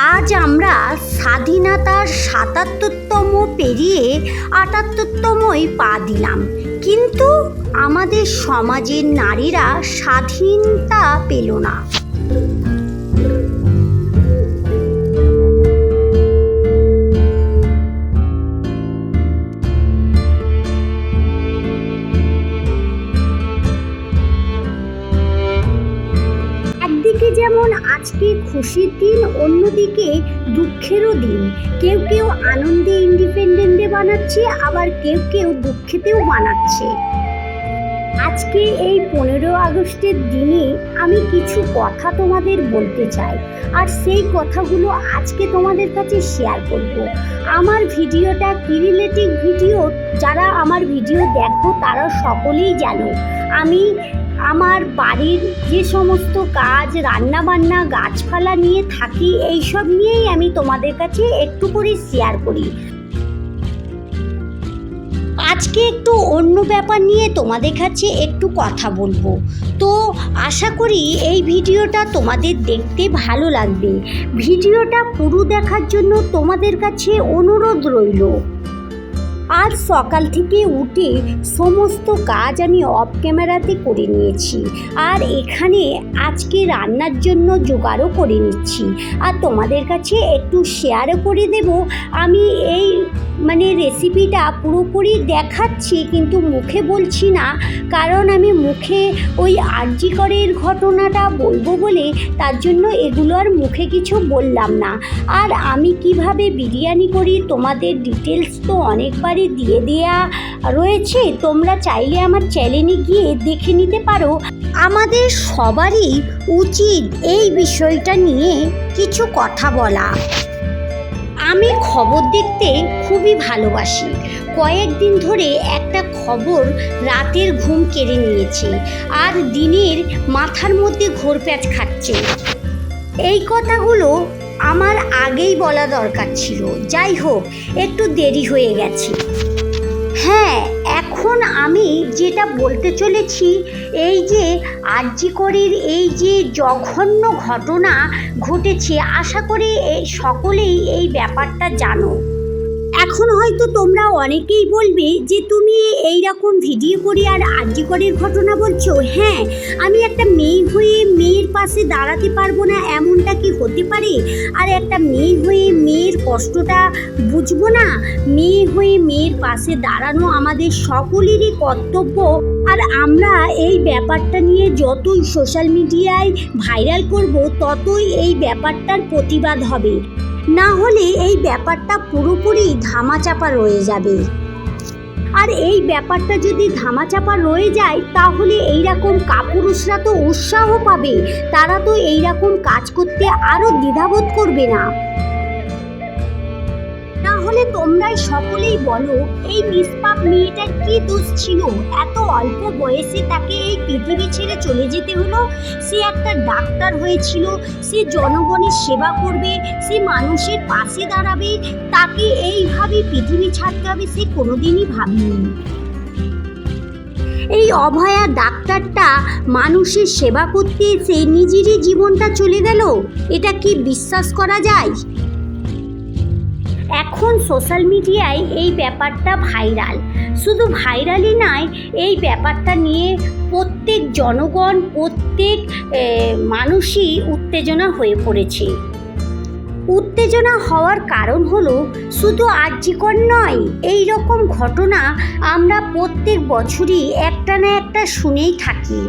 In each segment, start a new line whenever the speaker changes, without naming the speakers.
আজ আমরা স্বাধীনতার সাতাত্তরতম পেরিয়ে আটাত্তরতমই পা দিলাম। কিন্তু আমাদের সমাজের নারীরা স্বাধীনতা পেল না। যেমন আজকে খুশির দিন, অন্যদিকে দুঃখেরও দিন। কেউ কেউ আনন্দে ইন্ডিপেন্ডেন্ট ডে বানাচ্ছে, আবার কেউ কেউ দুঃখেতেও বানাচ্ছে। আজকে এই পনেরো আগস্টের দিনে আমি কিছু কথা তোমাদের বলতে চাই, আর সেই কথাগুলো আজকে তোমাদের কাছে শেয়ার করব। আমার ভিডিওটা কি রিলেটিভ ভিডিও, যারা আমার ভিডিও দেখো, তারা সকলেই জানো, আমি আমার বাড়ির যে সমস্ত কাজ রান্না বান্না গাছপালা নিয়ে থাকি, এইসব নিয়েই আমি তোমাদের কাছে একটু করে শেয়ার করি। আজকে একটু অন্য ব্যাপার নিয়ে তোমাদের কাছে একটু কথা বলব। তো আশা করি এই ভিডিওটা তোমাদের দেখতে ভালো লাগবে। ভিডিওটা পুরো দেখার জন্য তোমাদের কাছে অনুরোধ রইল। আজ সকাল থেকে উঠে সমস্ত কাজ আমি অফ ক্যামেরাতে করে নিয়েছি। আর এখানে আজকে রান্নার জন্য জোগাড়ও করে নিচ্ছি। আর তোমাদের কাছে একটু শেয়ারও করে দেব। আমি এই মানে রেসিপিটা পুরোপুরি দেখাচ্ছি কিন্তু মুখে বলছি না। কারণ আমি মুখে ওই আর্যিকরের ঘটনাটা বলব বলে তার জন্য এগুলো আর মুখে কিছু বললাম না। আর আমি কীভাবে বিরিয়ানি করি তোমাদের ডিটেলস তো অনেকবারই দিয়ে দেয়া রয়েছে। তোমরা চাইলে আমার চ্যানেলে গিয়ে দেখে নিতে পারো। আমাদের সবারই উচিত এই বিষয়টা নিয়ে কিছু কথা বলা। আমি খবর দেখতে খুবই ভালোবাসি। কয়েকদিন ধরে একটা খবর রাতের ঘুম কেড়ে নিয়েছে আর দিনের মাথার মধ্যে ঘোরপ্যাচ খাচ্ছে। এই কথাগুলো আমার আগেই বলা দরকার ছিল। যাই হোক, একটু দেরি হয়ে গেছে। হ্যাঁ এখন আমি যেটা বলতে চলেছি, এই যে আর্যিকরের এই যে জঘন্য ঘটনা ঘটেছে, আশা করি সকলেই এই ব্যাপারটা জানো। এখন হয়তো তোমরা অনেকেই বলবে যে তুমি এই রকম ভিডিও করে আর আর্যিকরের ঘটনা বলছো। হ্যাঁ আমি একটা মেয়ে হয়ে মেয়ের পাশে দাঁড়াতে পারব না, এমনটা কি হতে পারে? আর একটা মেয়ে হয়ে মেয়ের কষ্টটা বুঝব না? মেয়ে হয়ে মেয়ের পাশে দাঁড়ানো আমাদের সকলেরই কর্তব্য। আর আমরা এই ব্যাপারটা নিয়ে যতই সোশ্যাল মিডিয়ায় ভাইরাল করব, ততই এই ব্যাপারটার প্রতিবাদ হবে। না হলে এই ব্যাপারটা পুরোপুরি ধামাচাপা রয়ে যাবে। আর এই ব্যাপারটা যদি ধামাচাপা রয়ে যায়, তাহলে এইরকম কাপুরুষরা তো উৎসাহ পাবে। তারা তো এই রকম কাজ করতে আরও দ্বিধাবোধ করবে না। তোমরাই সকলেই বলো, এই নিষ্পাপ মেয়েটার কি দোষ ছিল? এত অল্প বয়সে তাকে এই পৃথিবী ছেড়ে চলে যেতে হলো? সে একটা ডাক্তার হয়েছিল, সে জনগণের সেবা করবে, সে মানুষের পাশে দাঁড়াবে, তাকে এইভাবে পৃথিবী ছাড়তে হবে সে কোনোদিনই ভাবেনি। এই অভয়া ডাক্তারটা মানুষের সেবা করতে এসে নিজেরই জীবনটা চলে গেল? এটা কি বিশ্বাস করা যায়? এখন সোশ্যাল মিডিয়ায় এই ব্যাপারটা ভাইরাল শুধু ভাইরালই নয়, এই ব্যাপারটা নিয়ে প্রত্যেক জনগণ, প্রত্যেক মানুষই উত্তেজনা হয়ে পড়েছে। উত্তেজনা হওয়ার কারণ হলো শুধু আর্যিকর নয়, এই রকম ঘটনা আমরা প্রত্যেক বছরই একটা না একটা শুনেই থাকি।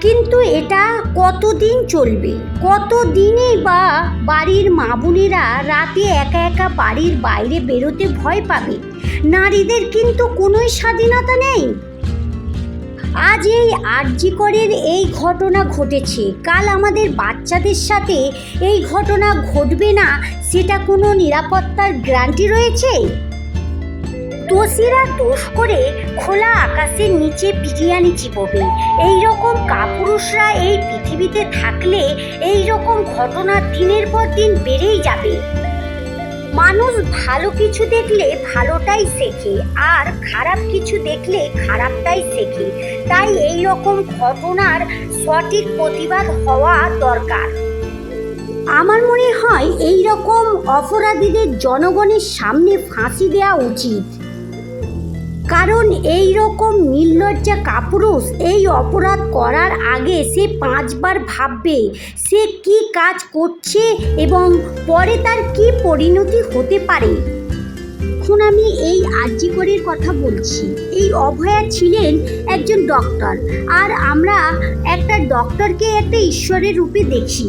কিন্তু এটা কতদিন চলবে? কতদিনই বা বাড়ির মা বোনেরা রাতে একা একা বাড়ির বাইরে বেরোতে ভয় পাবে? নারীদের কিন্তু কোনোই স্বাধীনতা নেই। আজ এই আর্যিকরের এই ঘটনা ঘটেছে। কাল আমাদের বাচ্চাদের সাথে এই ঘটনা ঘটবে না, সেটা কোনো নিরাপত্তার গ্যারান্টি রয়েছে? দোষীরা দোষ করে খোলা আকাশের নিচে বিরিয়ানি চিপবে এই রকম কাপুরুষরা এই পৃথিবীতে থাকলে এই রকম ঘটনা দিনের পর দিন বেড়েই যাবে। মানুষ ভালো কিছু দেখলে ভালোটাই শেখে, আর খারাপ কিছু দেখলে খারাপটাই শেখে। তাই এই রকম ঘটনার সঠিক প্রতিবাদ হওয়া দরকার। আমার মনে হয় এই রকম অপরাধীদের জনগণের সামনে ফাঁসি দেওয়া উচিত। কারণ এই রকম নির্লজ্জা কাপুরুষ এই অপরাধ করার আগে সে পাঁচবার ভাববে সে কি কাজ করছে এবং পরে তার কি পরিণতি হতে পারে। এখন আমি এই আর্যিকরের কথা বলছি। এই অভয়া ছিলেন একজন ডক্টর আর আমরা একটা ডক্টরকে একটা ঈশ্বরের রূপে দেখি।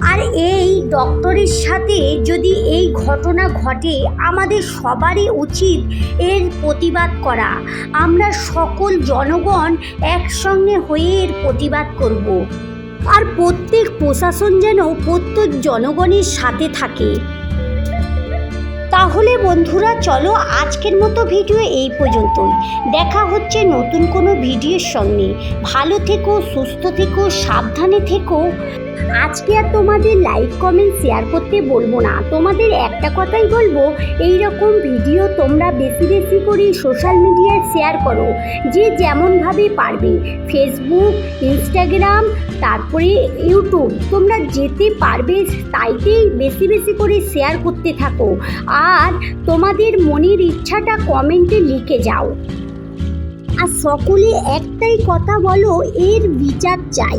আর এই ডক্টরের সাথে যদি এই ঘটনা ঘটে, আমাদের সবারই উচিত এর প্রতিবাদ করা। আমরা সকল জনগণ একসঙ্গে হয়ে এর প্রতিবাদ করব। আর প্রত্যেক প্রশাসন যেন প্রত্যেক জনগণের সাথে থাকে। তাহলে বন্ধুরা, চলো আজকের মতো ভিডিও এই পর্যন্তই। দেখা হচ্ছে নতুন কোনো ভিডিওর সঙ্গে। ভালো থেকো, সুস্থ থেকো, সাবধানে থেকো। আজকে আর তোমাদের লাইক কমেন্ট শেয়ার করতে বলব না। তোমাদের একটা কথাই বলব, এই রকম ভিডিও তোমরা বেশি বেশি করে সোশ্যাল মিডিয়ায় শেয়ার করো। যে যেমনভাবে পারবে। ফেসবুক ইনস্টাগ্রাম তারপরে ইউটিউব তোমরা যেতে পারবে, তাইতেই বেশি বেশি করে শেয়ার করতে থাকো। আর তোমাদের মনের ইচ্ছাটা কমেন্টে লিখে যাও। আর সকলে একটাই কথা বলো, এর বিচার চাই।